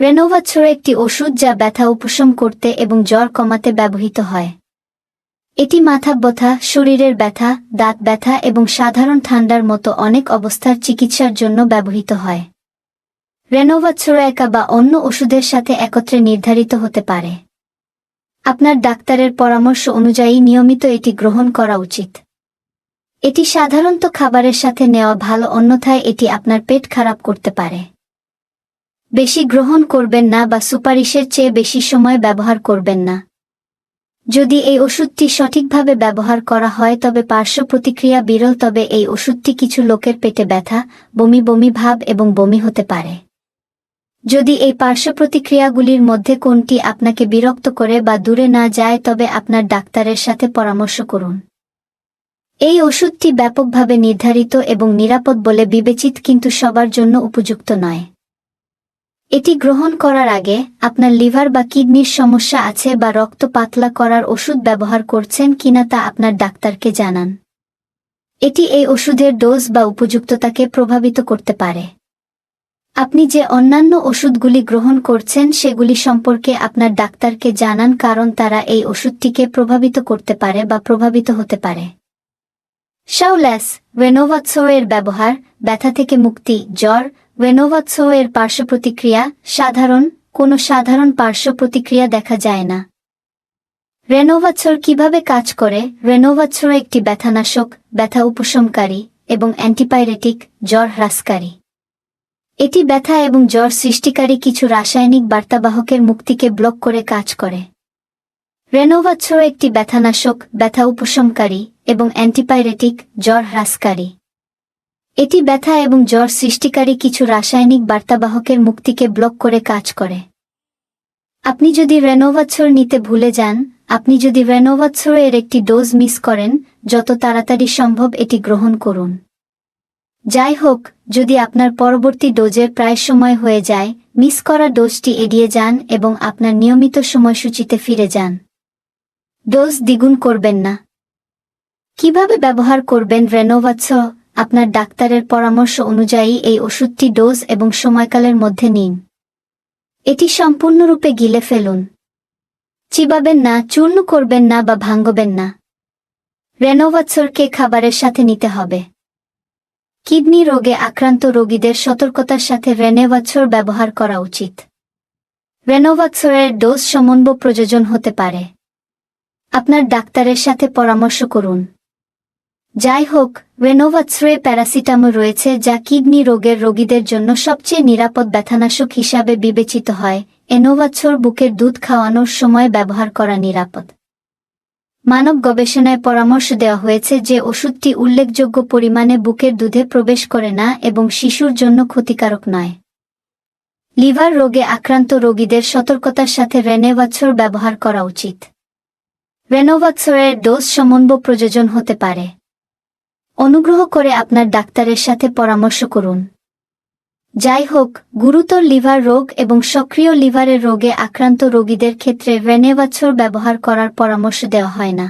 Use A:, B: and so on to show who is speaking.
A: রেনোভাচ্ছর একটি ওষুধ যা ব্যথা উপশম করতে এবং জ্বর কমাতে ব্যবহৃত হয়। এটি মাথা ব্যথা, শরীরের ব্যথা, দাঁত ব্যথা এবং সাধারণ ঠান্ডার মতো অনেক অবস্থার চিকিৎসার জন্য ব্যবহৃত হয়। রেনোভাচ্ছর একা বা অন্য ওষুধের সাথে একত্রে নির্ধারিত হতে পারে। আপনার ডাক্তারের পরামর্শ অনুযায়ী নিয়মিত এটি গ্রহণ করা উচিত। এটি সাধারণত খাবারের সাথে নেওয়া ভালো, অন্যথায় এটি আপনার পেট খারাপ করতে পারে। বেশি গ্রহণ করবেন না বা সুপারিশের চেয়ে বেশি সময় ব্যবহার করবেন না। যদি এই ওষুধটি সঠিকভাবে ব্যবহার করা হয় তবে পার্শ্ব প্রতিক্রিয়া বিরল, তবে এই ওষুধটি কিছু লোকের পেটে ব্যথা, বমি বমি ভাব এবং বমি হতে পারে। যদি এই পার্শ্ব প্রতিক্রিয়াগুলির মধ্যে কোনটি আপনাকে বিরক্ত করে বা দূরে না যায়, তবে আপনার ডাক্তারের সাথে পরামর্শ করুন। এই ওষুধটি ব্যাপকভাবে নির্ধারিত এবং নিরাপদ বলে বিবেচিত, কিন্তু সবার জন্য উপযুক্ত নয়। এটি গ্রহণ করার আগে আপনার লিভার বা কিডনির সমস্যা আছে বা রক্ত পাতলা করার ওষুধ ব্যবহার করছেন কিনা তা আপনার ডাক্তারকে জানান। এটি এই ওষুধের ডোজ বা উপযুক্ততাকে প্রভাবিত করতে পারে। আপনি যে অন্যান্য ওষুধগুলি গ্রহণ করছেন সেগুলি সম্পর্কে আপনার ডাক্তারকে জানান কারণ তারা এই ওষুধটিকে প্রভাবিত করতে পারে বা প্রভাবিত হতে পারে। শাউল্যাস রেনোভাৎসো এর ব্যবহার, ব্যথা থেকে মুক্তি, জ্বর রেনোভাৎসো এর পার্শ্ব প্রতিক্রিয়া সাধারণ, কোনো সাধারণ পার্শ্ব প্রতিক্রিয়া দেখা যায় না। রেনোভাৎসর কীভাবে কাজ করে? রেনোভাৎসর একটি ব্যথানাশক, ব্যথা উপশমকারী এবং অ্যান্টিপাইরেটিক, জ্বর হ্রাসকারী। এটি ব্যথা এবং জ্বর সৃষ্টিকারী কিছু রাসায়নিক বার্তাবাহকের মুক্তিকে ব্লক করে কাজ করে। রেনোভাৎসর একটি ব্যথানাশক, ব্যথা উপশমকারী এবং অ্যান্টিপাইরেটিক, জ্বর হ্রাসকারী। এটি ব্যথা এবং জ্বর সৃষ্টিকারী কিছু রাসায়নিক বার্তাবাহকের মুক্তিকে ব্লক করে কাজ করে। আপনি যদি রেনোভাৎসর নিতে ভুলে যান, আপনি যদি রেনোভাৎসর এর একটি ডোজ মিস করেন, যত তাড়াতাড়ি সম্ভব এটি গ্রহণ করুন। যাই হোক, যদি আপনার পরবর্তী ডোজের প্রায় সময় হয়ে যায়, মিস করা ডোজটি এড়িয়ে যান এবং আপনার নিয়মিত সময়সূচিতে ফিরে যান। ডোজ দ্বিগুণ করবেন না। কীভাবে ব্যবহার করবেন রেনোভাৎস? আপনার ডাক্তারের পরামর্শ অনুযায়ী এই ওষুধটি ডোজ এবং সময়কালের মধ্যে নিন। এটি সম্পূর্ণরূপে গিলে ফেলুন। চিবাবেন না, চূর্ণ করবেন না বা ভাঙ্গবেন না। রেনোভাৎসরকে খাবারের সাথে নিতে হবে। কিডনি রোগে আক্রান্ত রোগীদের সতর্কতার সাথে রেনেভাৎসর ব্যবহার করা উচিত। রেনোভাৎসরের ডোজ সমন্ব প্রযোজন হতে পারে। আপনার ডাক্তারের সাথে পরামর্শ করুন। যাই হোক রেনোভাৎসরে প্যারাসিটামল রয়েছে যা কিডনি রোগের রোগীদের জন্য সবচেয়ে নিরাপদ ব্যথানাশক হিসাবে বিবেচিত হয়। এনোভাৎসর বুকের দুধ খাওয়ানোর সময় ব্যবহার করা নিরাপদ। মানব গবেষণায় পরামর্শ দেওয়া হয়েছে যে ওষুধটি উল্লেখযোগ্য পরিমাণে বুকের দুধে প্রবেশ করে না এবং শিশুর জন্য ক্ষতিকারক নয়। লিভার রোগে আক্রান্ত রোগীদের সতর্কতার সাথে রেনেভাৎসর ব্যবহার করা উচিত। রেনোভাৎসরের ডোজ সমন্ব প্রযোজন হতে পারে। অনুগ্রহ করে আপনার ডাক্তারের সাথে পরামর্শ করুন। যাই হোক, গুরুতর লিভার রোগ এবং সক্রিয় লিভারের রোগে আক্রান্ত রোগীদের ক্ষেত্রে ভেনেভাছর ব্যবহার করার পরামর্শ দেওয়া হয় না।